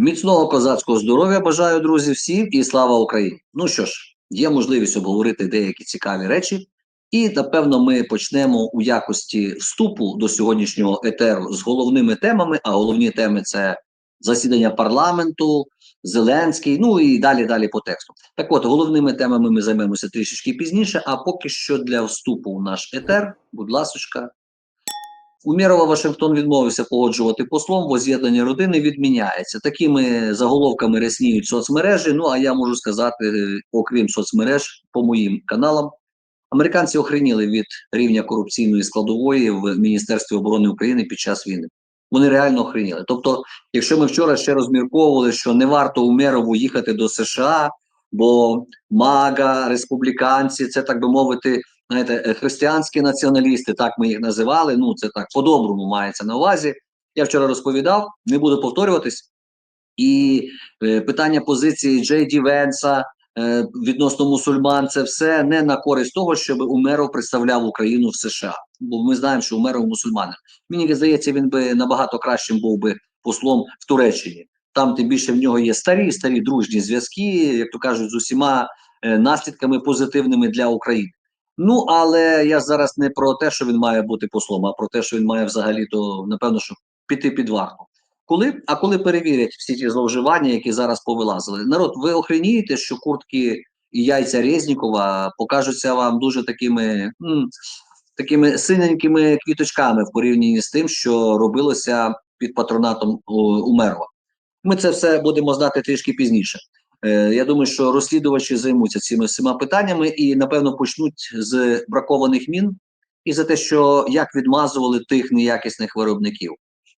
Міцного козацького здоров'я бажаю, друзі, всім і слава Україні! Ну що ж, є можливість обговорити деякі цікаві речі, і напевно ми почнемо у якості вступу до сьогоднішнього етеру з головними темами. А головні теми це засідання парламенту, Зеленський, ну і далі далі по тексту. Так от, головними темами ми займемося трішечки пізніше. А поки що для вступу в наш етер, будь ласочка, Умірова Вашингтон відмовився погоджувати послом, воз'єднання родини відміняється. Такими заголовками рясніють соцмережі. Ну а я можу сказати, е, окрім соцмереж, по моїм каналам, американці охреніли від рівня корупційної складової в Міністерстві оборони України під час війни. Вони реально охреніли. Тобто, якщо ми вчора ще розмірковували, що не варто Умерову їхати до США, бо мага, республіканці, це так би мовити знаєте, е, християнські націоналісти, так ми їх називали. Ну це так по-доброму мається на увазі. Я вчора розповідав, не буду повторюватись. І е, питання позиції Джей Ді Венса е, відносно мусульман це все не на користь того, щоб Умеров представляв Україну в США. Бо ми знаємо, що Умеров мусульманин. Мені здається, він би набагато кращим був би послом в Туреччині. Там тим більше в нього є старі, старі дружні зв'язки, як то кажуть, з усіма е, наслідками позитивними для України. Ну, але я зараз не про те, що він має бути послом, а про те, що він має взагалі то напевно, що піти під варту. Коли, а коли перевірять всі ті зловживання, які зараз повилазили, народ, ви охренієте, що куртки і яйця Резнікова покажуться вам дуже такими м, такими синенькими квіточками в порівнянні з тим, що робилося під патронатом Умерова. Ми це все будемо знати трішки пізніше. Е, я думаю, що розслідувачі займуться цими всіма питаннями і напевно почнуть з бракованих мін і за те, що як відмазували тих неякісних виробників.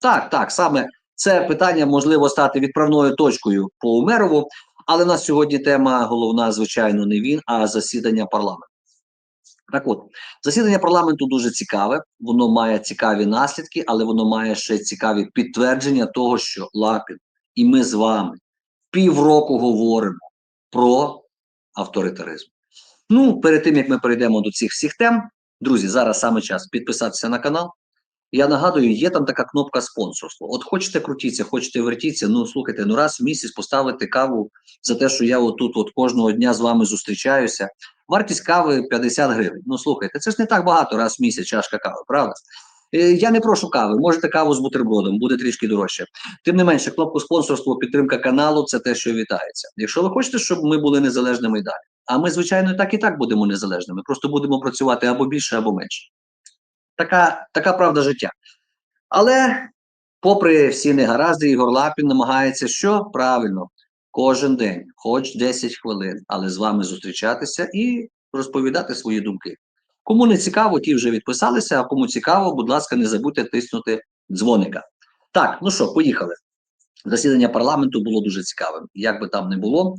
Так, так, саме це питання можливо стати відправною точкою по Умерову, але у нас сьогодні тема головна, звичайно, не він, а засідання парламенту. Так от, засідання парламенту дуже цікаве, воно має цікаві наслідки, але воно має ще цікаві підтвердження того, що Лапін і ми з вами півроку говоримо про авторитаризм. Ну, перед тим як ми перейдемо до цих всіх тем, друзі, зараз саме час підписатися на канал. Я нагадую, є там така кнопка спонсорство. От хочете крутіться, хочете вертіться. Ну слухайте, ну раз в місяць поставити каву за те, що я отут от кожного дня з вами зустрічаюся. Вартість кави 50 гривень. Ну слухайте, це ж не так багато раз в місяць чашка кави, правда? Е, я не прошу кави, можете каву з бутербродом, буде трішки дорожче. Тим не менше, кнопку спонсорство, підтримка каналу це те, що вітається. Якщо ви хочете, щоб ми були незалежними і далі. А ми, звичайно, так і так будемо незалежними. Просто будемо працювати або більше, або менше. Така, Така правда життя. Але, попри всі негаразди, Ігор Лапін намагається що правильно кожен день, хоч 10 хвилин, але з вами зустрічатися і розповідати свої думки. Кому не цікаво, ті вже відписалися. А кому цікаво, будь ласка, не забудьте тиснути дзвоника. Так, ну що, поїхали. Засідання парламенту було дуже цікавим. Як би там не було,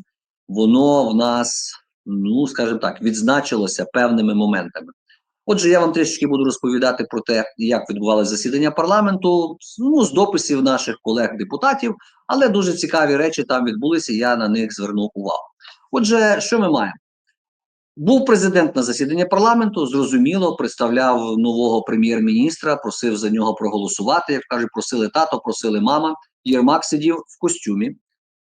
воно в нас, ну скажімо так, відзначилося певними моментами. Отже, я вам трішки буду розповідати про те, як відбувалося засідання парламенту, ну, з дописів наших колег-депутатів, але дуже цікаві речі там відбулися, я на них звернув увагу. Отже, що ми маємо? Був президент на засіданні парламенту, зрозуміло, представляв нового прем'єр-міністра, просив за нього проголосувати. Як кажуть, просили тато, просили мама. Єрмак сидів в костюмі.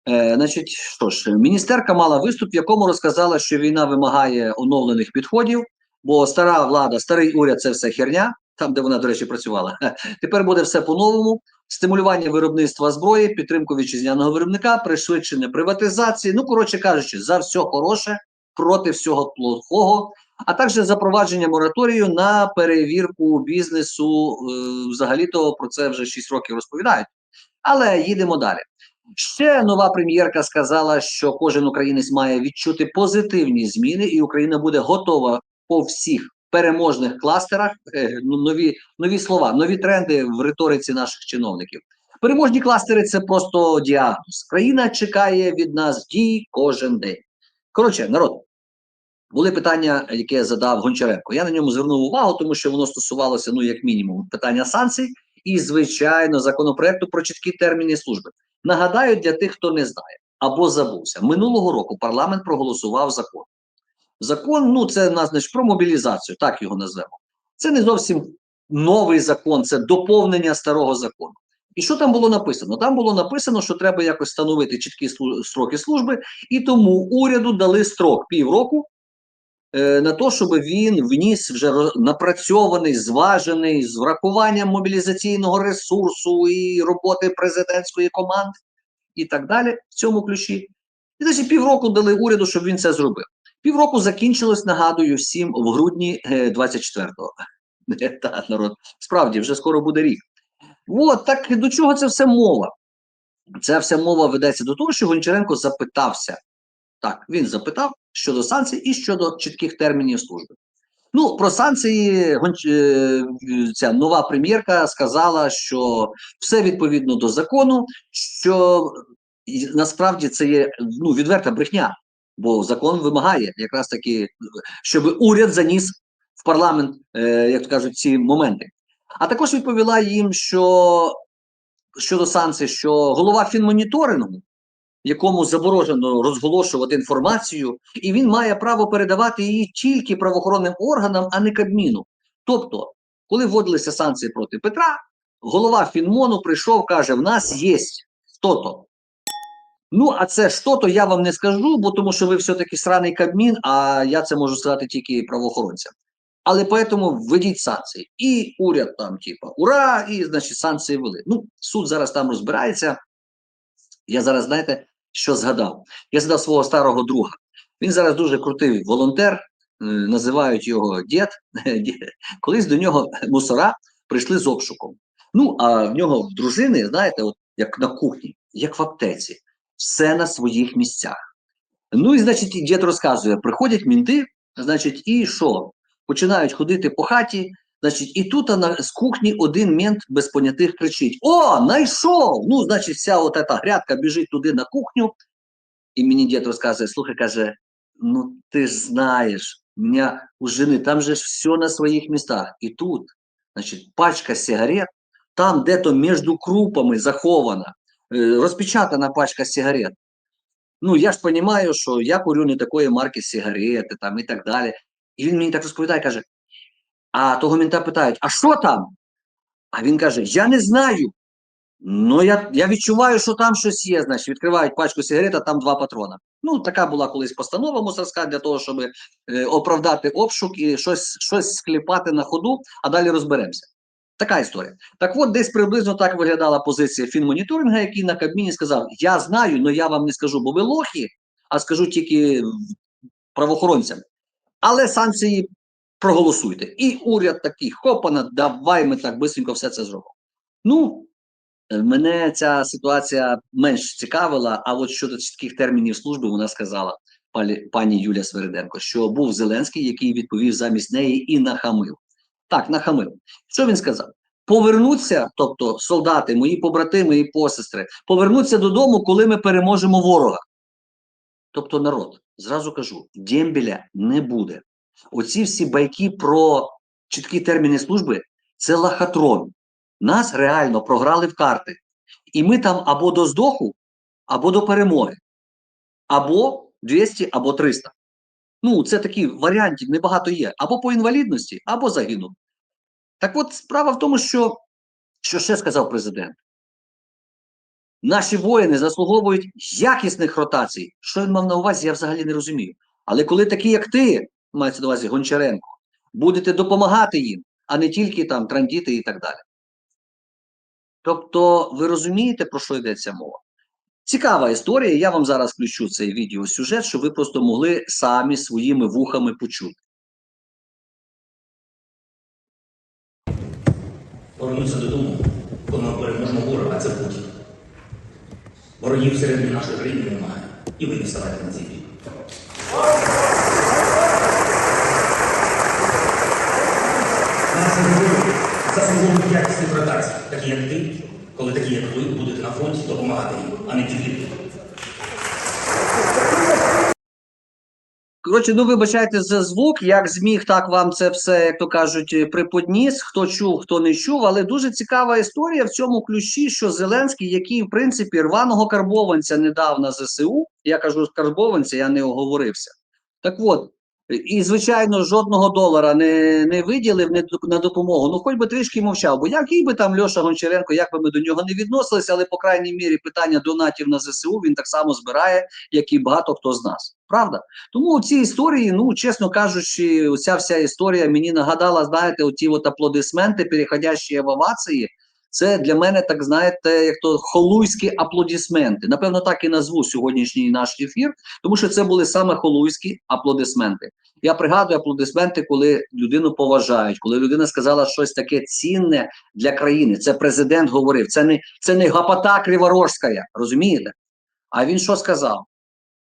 Е, Значить, що ж, міністерка мала виступ, в якому розказала, що війна вимагає оновлених підходів, бо стара влада, старий уряд це все херня, там де вона, до речі, працювала. Тепер буде все по-новому. Стимулювання виробництва зброї, підтримку вітчизняного виробника, пришвидшення приватизації. Ну, коротше кажучи, за все хороше проти всього плохого, а також запровадження мораторію на перевірку бізнесу. Е, взагалі-то про це вже 6 років розповідають. Але їдемо далі. Ще нова прем'єрка сказала, що кожен українець має відчути позитивні зміни, і Україна буде готова по всіх переможних кластерах. Е, ну, нові нові слова, нові тренди в риториці наших чиновників. Переможні кластери це просто діагноз. Країна чекає від нас дій кожен день. Коротше, народ, були питання, яке задав Гончаренко. Я на ньому звернув увагу, тому що воно стосувалося, ну, як мінімум, питання санкцій і, звичайно, законопроекту про чіткі терміни служби. Нагадаю, для тих, хто не знає або забувся, минулого року парламент проголосував закон. Закон, ну це значить, про мобілізацію, так його назвемо. Це не зовсім новий закон, це доповнення старого закону. І що там було написано? Там було написано, що треба якось встановити чіткі строки служби, і тому уряду дали строк півроку на те, щоб він вніс вже напрацьований, зважений з врахуванням мобілізаційного ресурсу і роботи президентської команди і так далі в цьому ключі. І значить, півроку дали уряду, щоб він це зробив. Півроку закінчилось, нагадую всім, в грудні е, 24-го. Та, народ, справді, вже скоро буде рік. От так до чого це все мова? Ця вся мова ведеться до того, що Гончаренко запитався. Так, він запитав щодо санкцій і щодо чітких термінів служби. Ну, про санкції е, ця нова прем'єрка сказала, що все відповідно до закону, що насправді це є ну, відверта брехня, бо закон вимагає якраз таки, щоб уряд заніс в парламент, е, як то кажуть, ці моменти. А також відповіла їм, що щодо санкцій, що голова фінмоніторингу, якому заборонено розголошувати інформацію, і він має право передавати її тільки правоохоронним органам, а не Кабміну. Тобто, коли вводилися санкції проти Петра, голова Фінмону прийшов, каже: в нас є то-то. Ну, а це що-то я вам не скажу, бо тому що ви все-таки сраний Кабмін, а я це можу сказати тільки правоохоронцям. Але поэтому введіть санкції. І уряд там, типа, ура! І, значить, санкції ввели. Ну, суд зараз там розбирається. Я зараз, знаєте, що згадав? Я згадав свого старого друга. Він зараз дуже крутий волонтер, е, називають його дід. Колись до нього мусора прийшли з обшуком. Ну, а в нього в дружини, знаєте, от як на кухні, як в аптеці, все на своїх місцях. Ну і значить, дід розказує: приходять мінти, значить, і що? Починають ходити по хаті. Значить, і тут на, з кухні один мент без понятих кричить: О, знайшов! Ну, значить, вся от эта грядка біжить туди на кухню. І мені дід розказує: слухай, каже: ну ти ж знаєш, у мене у жени там же ж все на своїх містах. І тут, значить, пачка сигарет, там де-то між крупами захована, е, розпечатана пачка сигарет. Ну, я ж розумію, що я курю не такої марки сигарети там і так далі. І він мені так розповідає, каже: а того мента питають: а що там? А він каже: Я не знаю. Ну, я, я відчуваю, що там щось є. Значить, відкривають пачку сигарет, а там два патрона. Ну, така була колись постанова мусорська для того, щоб е, оправдати обшук і щось, щось скліпати на ходу, а далі розберемося. Така історія. Так от, десь приблизно так виглядала позиція фінмоніторинга, який на Кабміні сказав: Я знаю, але я вам не скажу, бо ви лохи, а скажу тільки правоохоронцям. Але санкції проголосуйте. І уряд такий, хопана, давай ми так бисенько все це зробимо. Ну, е, мене ця ситуація менш цікавила, а от щодо чітких термінів служби, вона сказала пані, Юля Свериденко, що був Зеленський, який відповів замість неї і нахамив. Так, нахамив. Що він сказав? Повернуться, тобто солдати, мої побратими і посестри, повернуться додому, коли ми переможемо ворога. Тобто народ, зразу кажу, дембеля не буде. Оці всі байки про чіткі терміни служби це лахатрон. Нас реально програли в карти. І ми там або до здоху, або до перемоги, або 200, або 300. Ну, це такі варіантів небагато є. Або по інвалідності, або загинув. Так от справа в тому, що, що ще сказав президент. Наші воїни заслуговують якісних ротацій. Що він мав на увазі, я взагалі не розумію. Але коли такі, як ти, мається на увазі Гончаренко, будете допомагати їм, а не тільки там трандіти і так далі. Тобто, ви розумієте, про що йдеться мова? Цікава історія. Я вам зараз включу цей відеосюжет, щоб ви просто могли самі своїми вухами почути. Повернуться додому, коли ми переможемо ворога, а це Путін. Ворогів всередині нашої країни немає. І ви не ставайте на цей бік. Наші герої заслуговують якісних ротацій, такі як ти, коли такі, як ви, будете на фронті допомагати їм, а не тільки. Коротше, ну вибачайте за звук, як зміг, так вам це все, як то кажуть, е, приподніс. Хто чув, хто не чув. Але дуже цікава історія в цьому ключі, що Зеленський, який, в принципі, рваного карбованця не дав на ЗСУ, я кажу карбованця, я не оговорився. Так от, І, звичайно, жодного долара не, не виділив не на допомогу. Ну, хоч би трішки мовчав, бо який би там Льоша Гончаренко, як би ми до нього не відносилися, але по крайній мірі питання донатів на ЗСУ він так само збирає, як і багато хто з нас. Правда? Тому ці історії, ну чесно кажучи, ця вся історія мені нагадала, знаєте, оті от аплодисменти, переходящі в овації. Це для мене, так знаєте, як то холуйські аплодисменти. Напевно, так і назву сьогоднішній наш ефір, тому що це були саме холуйські аплодисменти. Я пригадую аплодисменти, коли людину поважають, коли людина сказала щось таке цінне для країни. Це президент говорив. Це не це не гапота Криворожська, розумієте? А він що сказав?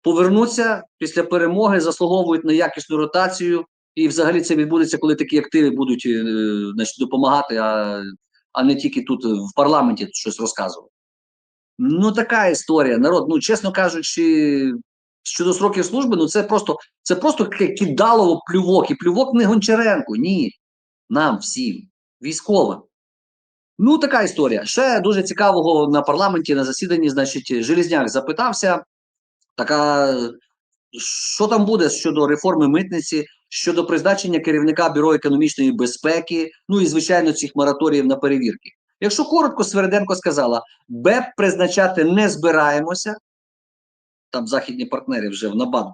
Повернуться після перемоги, заслуговують на якісну ротацію, і взагалі це відбудеться, коли такі активи будуть е, значить, допомагати, а, а не тільки тут е, в парламенті щось розказувати. Ну, така історія. Народ, ну чесно кажучи, щодо сроків служби, ну це просто це просто кидалово плювок. І плювок не Гончаренку, ні. Нам всім, військовим. Ну, така історія. Ще дуже цікавого на парламенті на засіданні, значить, Желізняк запитався. Така, що там буде щодо реформи митниці, щодо призначення керівника бюро економічної безпеки, ну і звичайно цих мораторіїв на перевірки. Якщо коротко, Свериденко сказала: БЕП призначати не збираємося. Там західні партнери вже в набат.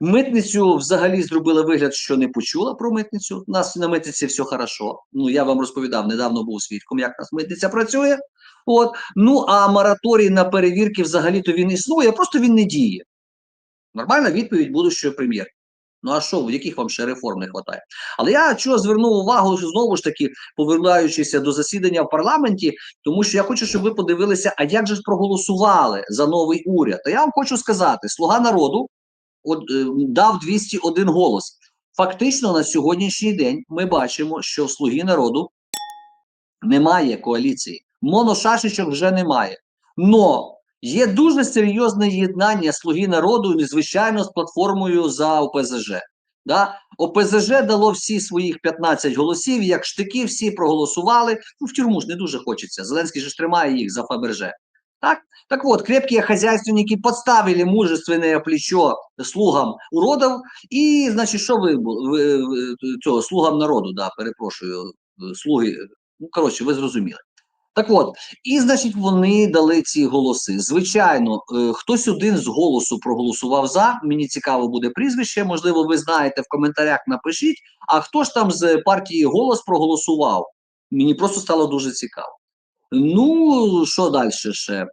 Митницю взагалі зробила вигляд, що не почула про митницю. У нас на митниці все хорошо. Ну я вам розповідав, недавно був свідком, як нас митниця працює. От ну а мораторій на перевірки взагалі-то він існує, просто він не діє. Нормальна відповідь будущого прем'єр. Ну а що, в яких вам ще реформ не вистачає? Але я чого звернув увагу знову ж таки, повертаючися до засідання в парламенті, тому що я хочу, щоб ви подивилися, а як же ж проголосували за новий уряд. Та я вам хочу сказати: Слуга народу от, е, дав 201 голос. Фактично, на сьогоднішній день ми бачимо, що в Слуги народу немає коаліції. Моношашечок вже немає. Но є дуже серйозне єднання Слуги народу, і, звичайно, з платформою за ОПЗЖ. Да? ОПЗЖ дало всі своїх 15 голосів, як штики, всі проголосували. Ну, в тюрму ж не дуже хочеться. Зеленський ж тримає їх за Фаберже. Так? Так вот, крепкие хозяйственники подставили мужественное плечо слугам уродов, і, значить, що ви, ви, ви цього слугам народу, да, перепрошую, е, слуги, ну коротше, ви зрозуміли. Так от, і значить, вони дали ці голоси. Звичайно, е, хтось один з голосу проголосував за. Мені цікаво буде прізвище. Можливо, ви знаєте в коментарях. Напишіть. А хто ж там з партії голос проголосував? Мені просто стало дуже цікаво. Ну, що далі ще?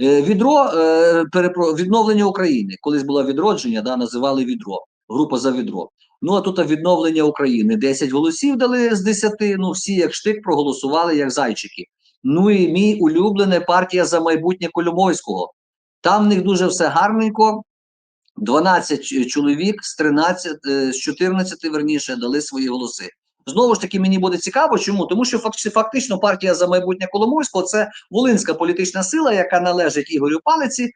Е, Відро е, перепро, відновлення України. Колись було відродження, да, називали відро. Група за відро. Ну а тут відновлення України. 10 голосів дали з 10, Ну всі як штик проголосували як зайчики. Ну і мій улюблений партія за майбутнє Коломойського. Там в них дуже все гарненько. 12 чоловік з 13, е, з 14, верніше, дали свої голоси. Знову ж таки, мені буде цікаво, чому? Тому що фактично партія за майбутнє Коломойського це волинська політична сила, яка належить Ігорю Палиці,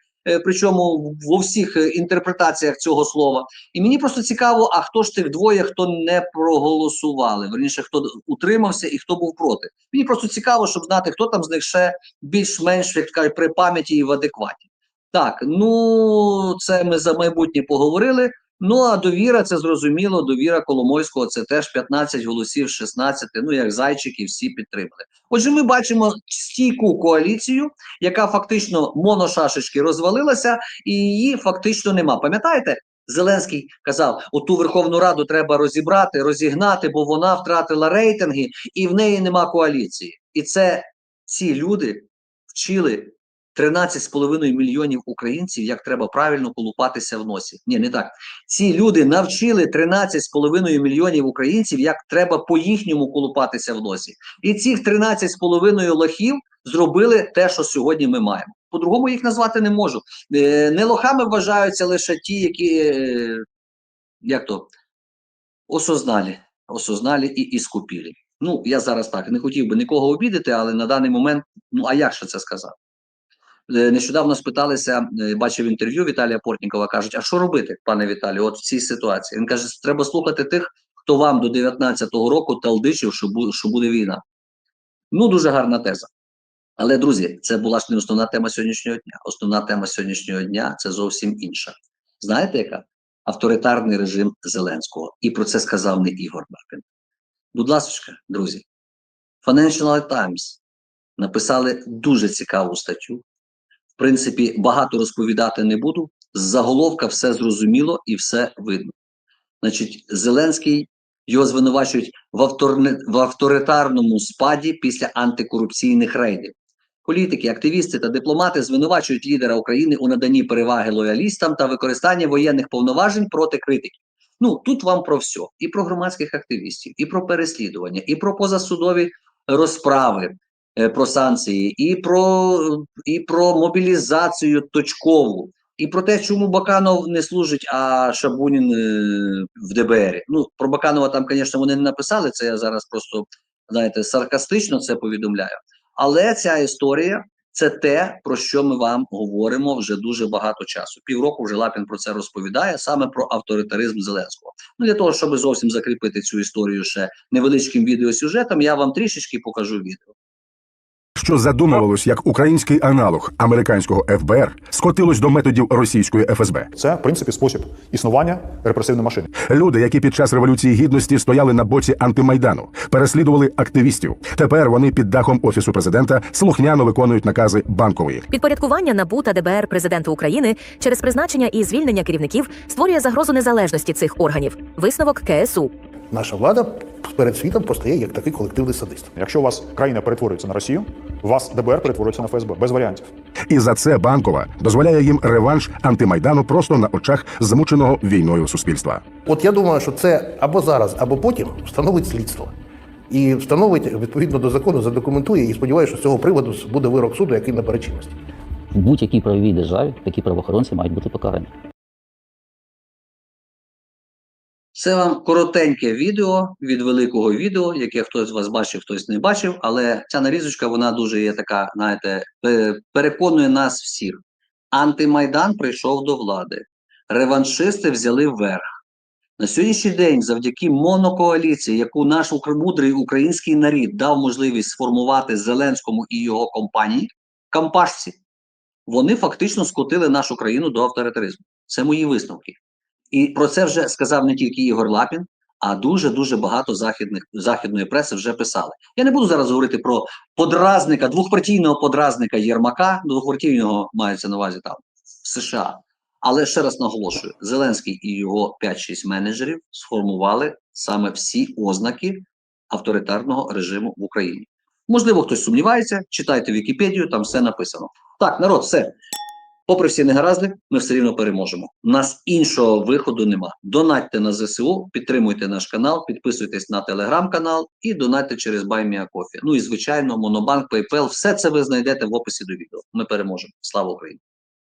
причому в всіх е, інтерпретаціях цього слова. І мені просто цікаво, а хто ж тих двоє, хто не проголосували, верніше, хто утримався і хто був проти. Мені просто цікаво, щоб знати, хто там з них ще більш-менш як кажуть, при пам'яті і в адекваті. Так, ну це ми за майбутнє поговорили. Ну а довіра, це зрозуміло. Довіра Коломойського це теж 15 голосів, з 16, Ну як зайчики, всі підтримали. Отже, ми бачимо стійку коаліцію, яка фактично моношашечки розвалилася, і її фактично нема. Пам'ятаєте? Зеленський казав: оту Верховну Раду треба розібрати, розігнати, бо вона втратила рейтинги, і в неї нема коаліції. І це ці люди вчили 13,5 мільйонів українців, як треба правильно колупатися в носі. Ні, не так. Ці люди навчили 13,5 мільйонів українців, як треба по-їхньому колупатися в носі. І цих 13,5 лохів зробили те, що сьогодні ми маємо. По-другому їх назвати не можу. Е, Не лохами вважаються лише ті, які е, як то осозналі, осозналі і іскупілі. Ну, я зараз так не хотів би нікого обідати, але на даний момент, ну а як ще це сказати? Е, Нещодавно спиталися, е, бачив інтерв'ю Віталія Портнікова, кажуть, а що робити, пане Віталію, от в цій ситуації? Він каже, треба слухати тих, хто вам до 19-го року талдичив, що, бу- що буде війна. Ну, дуже гарна теза. Але, друзі, це була ж не основна тема сьогоднішнього дня. Основна тема сьогоднішнього дня це зовсім інша. Знаєте яка? авторитарний режим Зеленського. І про це сказав не Ігор Лапін. Будь ласка, друзі, Financial Times написали дуже цікаву статтю. Принципі, багато розповідати не буду. З заголовка все зрозуміло і все видно. Значить, Зеленський його звинувачують в, авторне, в авторитарному спаді після антикорупційних рейдів. Політики, активісти та дипломати звинувачують лідера України у наданні переваги лоялістам та використанні воєнних повноважень проти критиків. Ну тут вам про все: і про громадських активістів, і про переслідування, і про позасудові розправи, про санкції, і про, і про мобілізацію точкову, і про те, чому Баканов не служить, а Шабунін е, в ДБР. Ну про Баканова там, звісно, вони не написали. Це я зараз просто знаєте саркастично це повідомляю. Але ця історія це те, про що ми вам говоримо вже дуже багато часу. Півроку вже Лапін про це розповідає саме про авторитаризм Зеленського. Ну для того, щоб зовсім закріпити цю історію ще невеличким відеосюжетом, я вам трішечки покажу відео. Що задумувалось як український аналог американського ФБР, скотилось до методів російської ФСБ. Це, в принципі, спосіб існування репресивної машини. Люди, які під час революції гідності стояли на боці антимайдану, переслідували активістів. Тепер вони під дахом офісу президента слухняно виконують накази банкової. Підпорядкування НАБУ та ДБР президенту України через призначення і звільнення керівників створює загрозу незалежності цих органів. Висновок КСУ. Наша влада перед світом постає як такий колективний садист. Якщо у вас країна перетворюється на Росію, вас ДБР перетворюється на ФСБ без варіантів. І за це банкова дозволяє їм реванш антимайдану просто на очах змученого війною суспільства. От я думаю, що це або зараз, або потім встановить слідство. І встановить відповідно до закону, задокументує і сподіваюся, що з цього приводу буде вирок суду, який набере чинності. В будь-якій правовій державі такі правоохоронці мають бути покарані. Це вам коротеньке відео від великого відео, яке хтось з вас бачив, хтось не бачив. Але ця нарізочка вона дуже є така, знаєте, переконує нас всіх. Антимайдан прийшов до влади, реваншисти взяли вверх. На сьогоднішній день, завдяки монокоаліції, яку наш мудрий український нарід дав можливість сформувати Зеленському і його компанії, кампашці, вони фактично скотили нашу країну до авторитаризму. Це мої висновки. І про це вже сказав не тільки Ігор Лапін, а дуже дуже багато західних західної преси вже писали. Я не буду зараз говорити про подразника, двохпартійного подразника Єрмака, двохпартійного мається на увазі там в США. Але ще раз наголошую: Зеленський і його 5-6 менеджерів сформували саме всі ознаки авторитарного режиму в Україні. Можливо, хтось сумнівається, читайте Вікіпедію, там все написано. Так, народ, все. Попри всі негаразди, ми все рівно переможемо. У нас іншого виходу нема. Донатьте на ЗСУ, підтримуйте наш канал, підписуйтесь на телеграм-канал і донатьте через BuyMeACoffee. Ну і звичайно, Монобанк, PayPal, все це ви знайдете в описі до відео. Ми переможемо. Слава Україні!